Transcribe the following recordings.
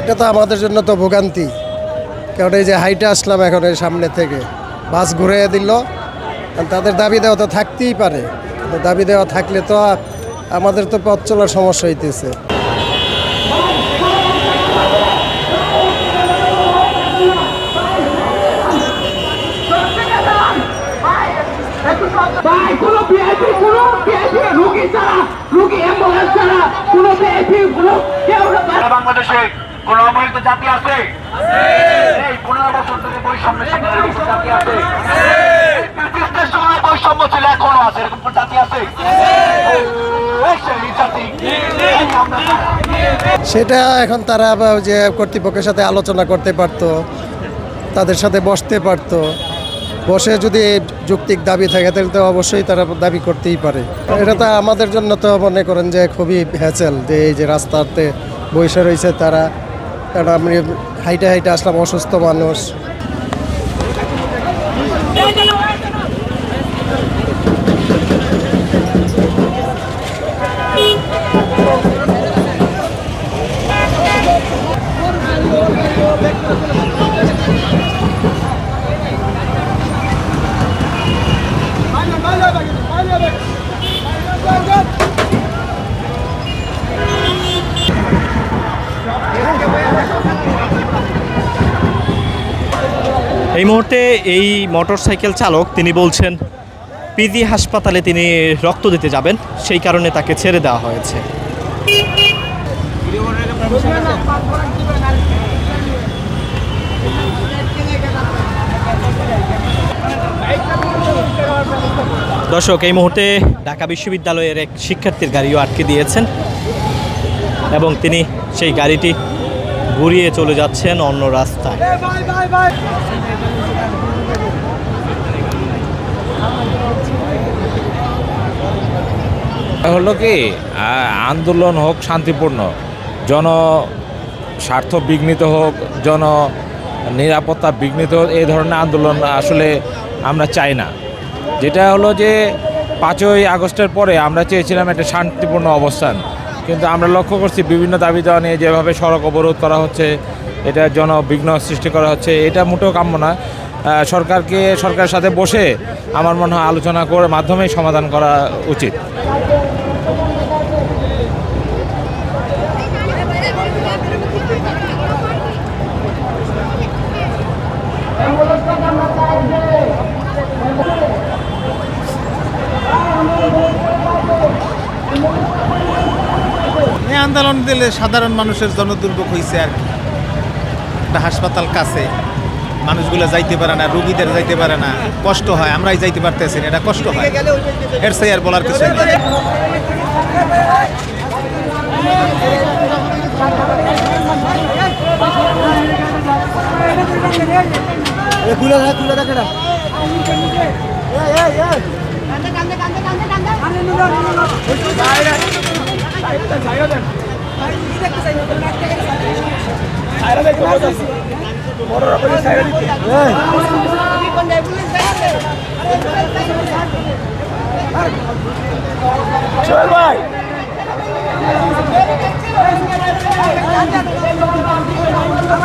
এটা তো আমাদের জন্য তো ভোগান্তি। কারণ এই যে হাইটে আসলাম এখন এই সামনে থেকে। বাস ঘুরে দিল। তাদের দাবি দেওয়া তো থাকতেই পারে। দাবি দেওয়া থাকলে তো আমাদের তো পথ চলার সমস্যা হইতেছে। সেটা এখন তারা যে কর্তৃপক্ষের সাথে আলোচনা করতে পারতো, তাদের সাথে বসতে পারতো। বসে যদি যৌক্তিক দাবি থাকে, তাহলে তো অবশ্যই তারা দাবি করতেই পারে। এটা তো আমাদের জন্য তো মনে করেন যে খুবই হ্যাচেল যে এই যে রাস্তাতে বসে রয়েছে তারা। কারণ আমি হাইটে হাইটে আসলাম, অসুস্থ মানুষ। এই মুহূর্তে এই মোটরসাইকেল চালক তিনি বলছেন, পিজি হাসপাতালে তিনি রক্ত দিতে যাবেন, সেই কারণে তাকে ছেড়ে দেওয়া হয়েছে। দর্শক, এই মুহূর্তে ঢাকা বিশ্ববিদ্যালয়ের এক শিক্ষার্থীর গাড়িও আটকে দিয়েছেন এবং তিনি সেই গাড়িটি ঘুরিয়ে চলে যাচ্ছেন অন্য রাস্তায়। হলো কি আন্দোলন হোক, শান্তিপূর্ণ, জন স্বার্থ বিঘ্নিত হোক, জন নিরাপত্তা বিঘ্নিত হোক, এই ধরনের আন্দোলন আসলে আমরা চাই না। যেটা হলো যে পাঁচই আগস্টের পরে আমরা চেয়েছিলাম একটা শান্তিপূর্ণ অবস্থান। কিন্তু আমরা লক্ষ্য করছি বিভিন্ন দাবি দেওয়া নিয়ে যেভাবে সড়ক অবরোধ করা হচ্ছে, এটা জনবিঘ্ন সৃষ্টি করা হচ্ছে, এটা মোটেও কাম্য না। সরকারকে, সরকারের সাথে বসে আমার মনে হয় আলোচনা করে মাধ্যমেই সমাধান করা উচিত। আন্দোলন দিলে সাধারণ মানুষের জনদুর্ভোগ হয়েছে আর কি। একটা হাসপাতাল কাছে মানুষগুলো যাইতে পারে না রুগীদের যাইতে পারে না কষ্ট হয় আমরাই যাইতে পারতেছি না এটা কষ্ট হয়। এর সেই আর বলার কিছু নেই।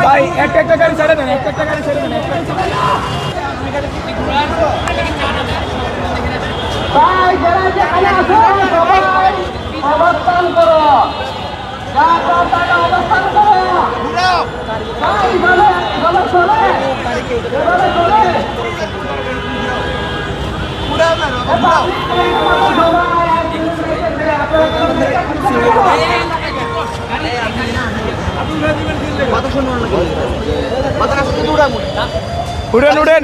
ভাই একটা একটা গাড়ি ছেড়ে দেন একটা একটা গাড়ি ছেড়ে দেন ভাই যারা যেখানে আছো অবস্থান করো যা জায়গায় অবস্থান করো ভাই ভালো ভালো চলে ভালো চলে উঠেন উঠেন